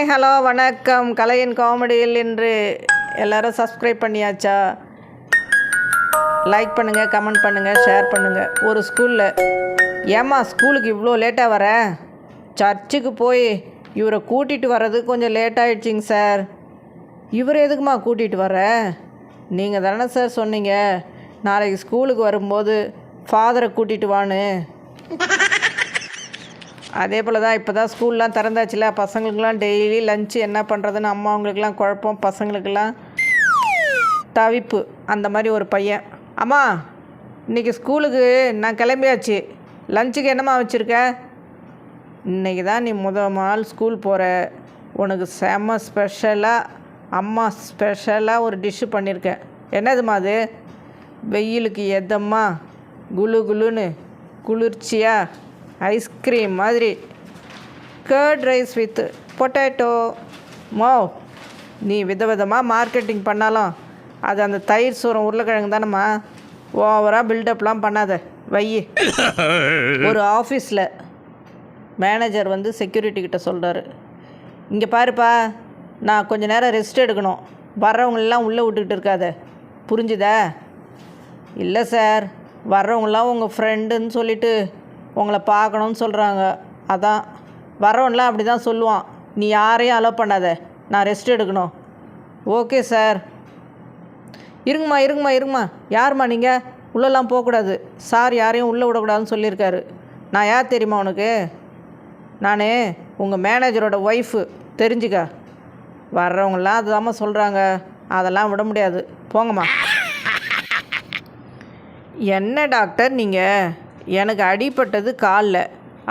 Hi hello வணக்கம். கலையின் காமெடியில் இன்று எல்லாரும் சப்ஸ்கிரைப் பண்ணியாச்சா? லைக் பண்ணுங்கள் கமெண்ட் பண்ணுங்கள் ஷேர் பண்ணுங்கள் ஒரு ஸ்கூலில் ஏம்மா ஸ்கூலுக்கு இவ்வளோ லேட்டாக வர? சர்ச்சுக்கு போய் இவரை கூட்டிகிட்டு வர்றது கொஞ்சம் லேட் ஆகிடுச்சிங்க சார் இவர் எதுக்குமா கூட்டிகிட்டு வர? நீங்கள் தானே சார் சொன்னீங்க. நாளைக்கு ஸ்கூலுக்கு வரும்போது ஃபாதரை கூட்டிகிட்டு வான்னு. அதே போல் தான் இப்போ தான் ஸ்கூல்லாம் திறந்தாச்சுல பசங்களுக்கெல்லாம் டெய்லி லஞ்சு என்ன பண்ணுறதுன்னு அம்மா அவங்களுக்குலாம் குழப்பம் பசங்களுக்கெல்லாம் தவிப்பு. அந்த மாதிரி ஒரு பையன். அம்மா இன்றைக்கி ஸ்கூலுக்கு நான் கிளம்பியாச்சு. லஞ்சுக்கு என்னம்மா வச்சுருக்க? இன்றைக்கி தான் நீ முத நாள் ஸ்கூல் போகிற உனக்கு செம ஸ்பெஷலாக அம்மா ஸ்பெஷலாக ஒரு டிஷ்ஷு பண்ணியிருக்கேன் என்னதும்மா அது? வெயிலுக்கு எதம்மா? குளு குளுன்னு குளிர்ச்சியாக ஐஸ்கிரீம் மாதிரி. Curd rice with potato. மோ நீ விதவிதமாக மார்க்கெட்டிங் பண்ணாலும் அது அந்த தயிர் சூரம் உருளைக்கிழங்கு தானம்மா. ஓவராக பில்டப்லாம் பண்ணாத. வையி. ஒரு ஆஃபீஸில் மேனேஜர் வந்து செக்யூரிட்டி கிட்ட சொல்கிறாரு இங்கே பாருப்பா நான் கொஞ்சம் நேரம் ரெஸ்ட் எடுக்கணும். வர்றவங்களெலாம் உள்ளே விட்டுக்கிட்டு இருக்காத. புரிஞ்சுதா? இல்லை சார் வர்றவங்களாம் உங்கள் ஃப்ரெண்டுன்னு சொல்லிவிட்டு உங்களை பார்க்கணுன்னு சொல்கிறாங்க அதான் வரவன்லாம் அப்படி தான் சொல்லுவான். நீ யாரையும் அலோவ் பண்ணாத. நான் ரெஸ்ட் எடுக்கணும். ஓகே சார் இருங்கம்மா இருங்கம்மா இருங்கம்மா. யாரும்மா நீங்கள் உள்ளெல்லாம் போகக்கூடாது. சார் யாரையும் உள்ளே விடக்கூடாதுன்னு சொல்லியிருக்காரு. நான் யார் தெரியுமா உனக்கு? நான் உங்கள் மேனேஜரோட ஒய்ஃபு தெரிஞ்சுக்க. வர்றவங்களாம் அதுதாம்மா சொல்கிறாங்க அதெல்லாம் விட முடியாது. போங்கம்மா. என்ன டாக்டர் நீங்கள் எனக்கு அடிப்பட்டது காலில்.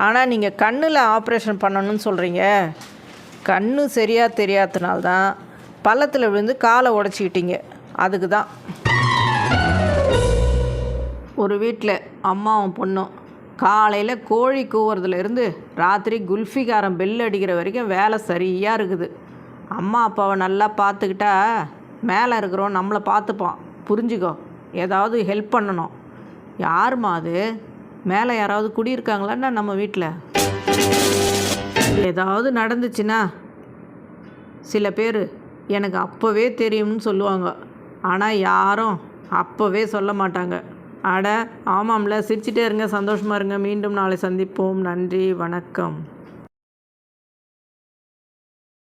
ஆனால் நீங்கள் கண்ணில் ஆப்ரேஷன் பண்ணணும்னு சொல்கிறீங்க கண்ணு சரியாக தெரியாதனால்தான் பள்ளத்தில் விழுந்து காலை உடச்சிக்கிட்டீங்க. அதுக்கு தான் ஒரு வீட்டில் அம்மாவும் பொண்ணும் காலையில் கோழி கூவுறதுலேருந்து ராத்திரி குல்ஃபிகாரம் பெல் அடிக்கிற வரைக்கும் வேலை சரியாக இருக்குது. அம்மா அப்பாவை நல்லா பார்த்துக்கிட்டா மேலே இருக்கிறோம் நம்மளை பார்த்துப்பான். புரிஞ்சுக்கோ. ஏதாவது ஹெல்ப் பண்ணணும். யாரும்மா அது? மேலே யாராவது குடியிருக்காங்களான்னா நம்ம வீட்டில் ஏதாவது நடந்துச்சுன்னா சில பேர் எனக்கு அப்போவே தெரியும்னு சொல்லுவாங்க. ஆனால் யாரும் அப்போவே சொல்ல மாட்டாங்க. அட ஆமாம்ல சிரிச்சிட்டே இருங்க சந்தோஷமாக இருங்க. மீண்டும் நாளை சந்திப்போம். நன்றி வணக்கம்.